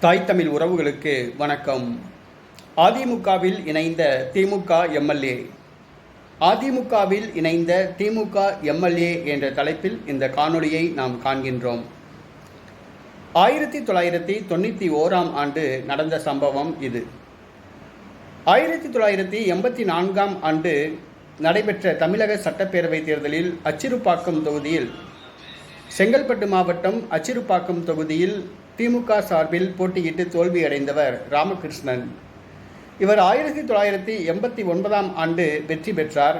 தாய் தமிழ் உறவுகளுக்கு வணக்கம். அதிமுகவில் இணைந்த திமுக எம்எல்ஏ. அதிமுகவில் இணைந்த திமுக எம்எல்ஏ என்ற தலைப்பில் இந்த காணொளியை நாம் காண்கின்றோம். ஆயிரத்தி தொள்ளாயிரத்தி தொண்ணூற்றி ஓராம் ஆண்டு நடந்த சம்பவம் இது. ஆயிரத்தி தொள்ளாயிரத்தி எண்பத்தி நான்காம் ஆண்டு நடைபெற்ற தமிழக சட்டப்பேரவைத் தேர்தலில் அச்சிறுபாக்கம் தொகுதியில் செங்கல்பட்டு மாவட்டம் அச்சிறுபாக்கம் தொகுதியில் திமுக சார்பில் போட்டியிட்டு தோல்வியடைந்தவர் ராமகிருஷ்ணன். இவர் ஆயிரத்தி தொள்ளாயிரத்தி எண்பத்தி ஒன்பதாம் ஆண்டு வெற்றி பெற்றார்.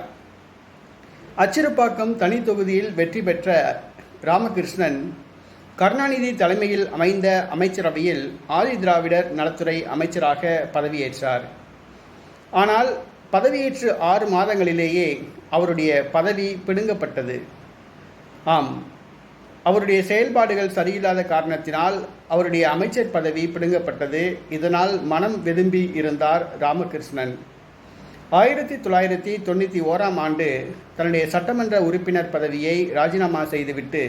அச்சிறுபாக்கம் தனி தொகுதியில் வெற்றி பெற்ற ராமகிருஷ்ணன் கருணாநிதி தலைமையில் அமைந்த அமைச்சரவையில் ஆதி திராவிடர் நலத்துறை அமைச்சராக பதவியேற்றார். ஆனால் பதவியேற்று ஆறு மாதங்களிலேயே அவருடைய பதவி பிடுங்கப்பட்டது. ஆம் அவருடைய செயல்பாடுகள் சரியில்லாத காரணத்தினால் அவருடைய அமைச்சர் பதவி பிடுங்கப்பட்டது. இதனால் மனம் விரும்பி இருந்தார் ராமகிருஷ்ணன். ஆயிரத்தி தொள்ளாயிரத்தி தொண்ணூற்றி ஓராம் ஆண்டு தன்னுடைய சட்டமன்ற உறுப்பினர் பதவியை ராஜினாமா செய்துவிட்டு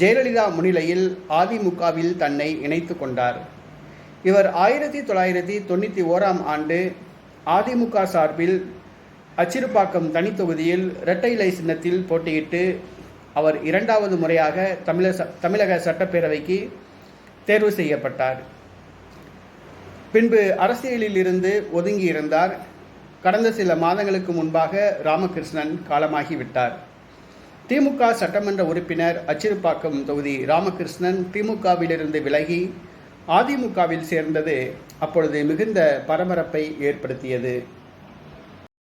ஜெயலலிதா முன்னிலையில் அதிமுகவில் தன்னை இணைத்து கொண்டார். இவர் ஆயிரத்தி தொள்ளாயிரத்தி தொண்ணூற்றி ஓராம் ஆண்டு அதிமுக சார்பில் அச்சிறுபாக்கம் தனி தொகுதியில் இரட்டை இலை சின்னத்தில் போட்டியிட்டு அவர் இரண்டாவது முறையாக தமிழக தமிழக சட்டப்பேரவைக்கு தேர்வு செய்யப்பட்டார். பின்பு அரசியலில் இருந்து ஒதுங்கி இருந்தார். கடந்த சில மாதங்களுக்கு முன்பாக ராமகிருஷ்ணன் காலமாகிவிட்டார் திமுக சட்டமன்ற உறுப்பினர் அச்சிறுபாக்கம் தொகுதி ராமகிருஷ்ணன் திமுகவிலிருந்து விலகி அதிமுகவில் சேர்ந்தது அப்பொழுது மிகுந்த பரபரப்பை ஏற்படுத்தியது.